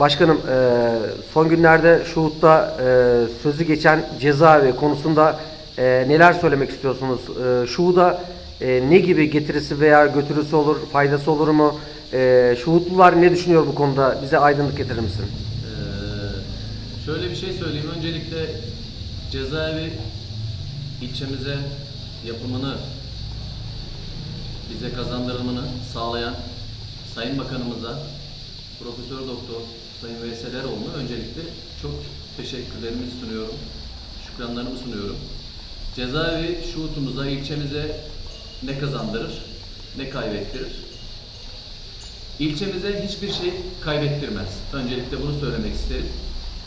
Başkanım, e, son günlerde Şuhut'ta e, sözü geçen cezaevi konusunda e, neler söylemek istiyorsunuz? E, Şuhut'a ne gibi getirisi veya götürüsü olur, faydası olur mu? Şuhutlular ne düşünüyor bu konuda? Bize aydınlık getirir misin? Şöyle bir şey söyleyeyim. Öncelikle cezaevi ilçemize yapımını, bize kazandırılımını sağlayan Sayın Bakanımıza, Profesör Doktor Sayın Veysel Eroğlu'na öncelikle çok teşekkürlerimi sunuyorum. Şükranlarımı sunuyorum. Cezaevi şuutumuza, ilçemize ne kazandırır, ne kaybettirir? İlçemize hiçbir şey kaybettirmez. Öncelikle bunu söylemek isterim.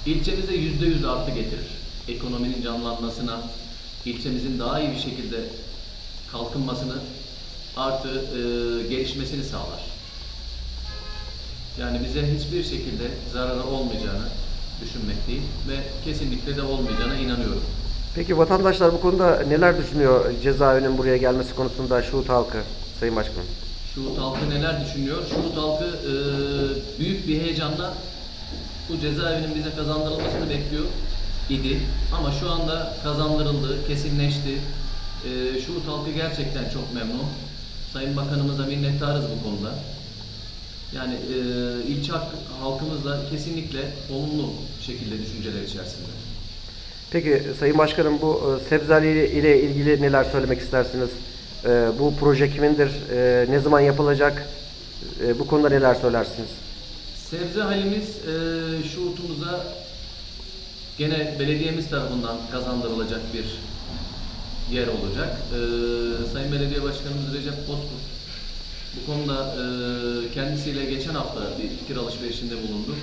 İlçemize yüzde yüz artı getirir. Ekonominin canlanmasına, ilçemizin daha iyi bir şekilde kalkınmasını artı e, gelişmesini sağlar. Yani bize hiçbir şekilde zararı olmayacağını düşünmekteyim ve kesinlikle de olmayacağına inanıyorum. Peki vatandaşlar bu konuda neler düşünüyor cezaevinin buraya gelmesi konusunda Şuhut halkı, Sayın Başkanım? Şuhut halkı neler düşünüyor? Şuhut halkı e, büyük bir heyecanla bu cezaevinin bize kazandırılmasını bekliyor idi. Ama şu anda kazandırıldı, kesinleşti. E, Şuhut halkı gerçekten çok memnun. Sayın Bakanımıza minnettarız bu konuda. Yani e, ilçe halk- halkımız da kesinlikle olumlu şekilde düşünceler içerisinde. Peki Sayın Başkanım bu e, sebzeli ile ilgili neler söylemek istersiniz? E, bu proje kimindir? E, ne zaman yapılacak? E, bu konuda neler söylersiniz? Sebze halimiz e, şuutumuza gene belediyemiz tarafından kazandırılacak bir yer olacak. E, Sayın Belediye Başkanımız Recep Bozkurt bu konuda e, kendisiyle geçen hafta bir fikir alışverişinde bulundu.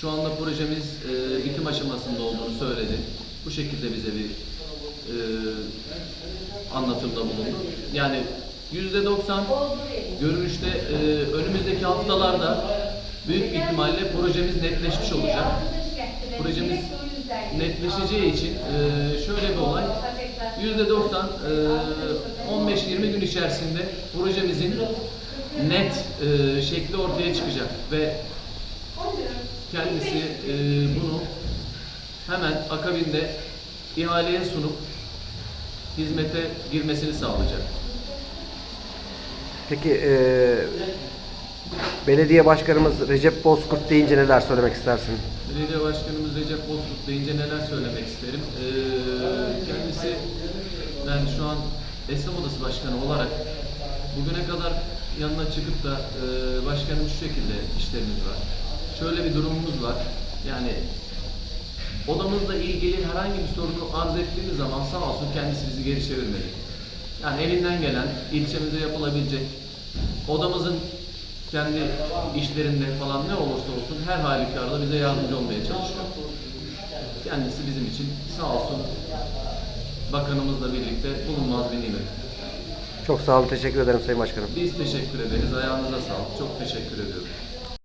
Şu anda projemiz e, bitim aşamasında olduğunu söyledi. Bu şekilde bize bir e, anlatımda bulundu. Yani yüzde 90 görünüşte e, önümüzdeki haftalarda büyük ihtimalle projemiz netleşmiş olacak. Projemiz netleşeceği için e, şöyle bir olay, yüzde 90 e, 15-20 gün içerisinde projemizin net e, şekli ortaya çıkacak ve kendisi e, bunu hemen akabinde ihaleye sunup hizmete girmesini sağlayacak. Peki e, belediye başkanımız Recep Bozkurt deyince neler söylemek istersin? Belediye Başkanımız Recep Bozkurt deyince neler söylemek isterim. Kendisi ben şu an Esnaf Odası Başkanı olarak bugüne kadar yanına çıkıp da e, başkanım şu şekilde işlerimiz var. Şöyle bir durumumuz var. Yani odamızla ilgili herhangi bir sorunu arz ettiğimiz zaman sağ olsun kendisi bizi geri çevirmedi. Yani elinden gelen ilçemize yapılabilecek odamızın kendi işlerinde falan ne olursa olsun her halükarda bize yardımcı olmaya çalışıyor. Kendisi bizim için sağ olsun bakanımızla birlikte bulunmaz bir nimet. Çok sağ olun, teşekkür ederim Sayın Başkanım. Biz teşekkür ederiz. Ayağınıza sağlık. Çok teşekkür ediyorum.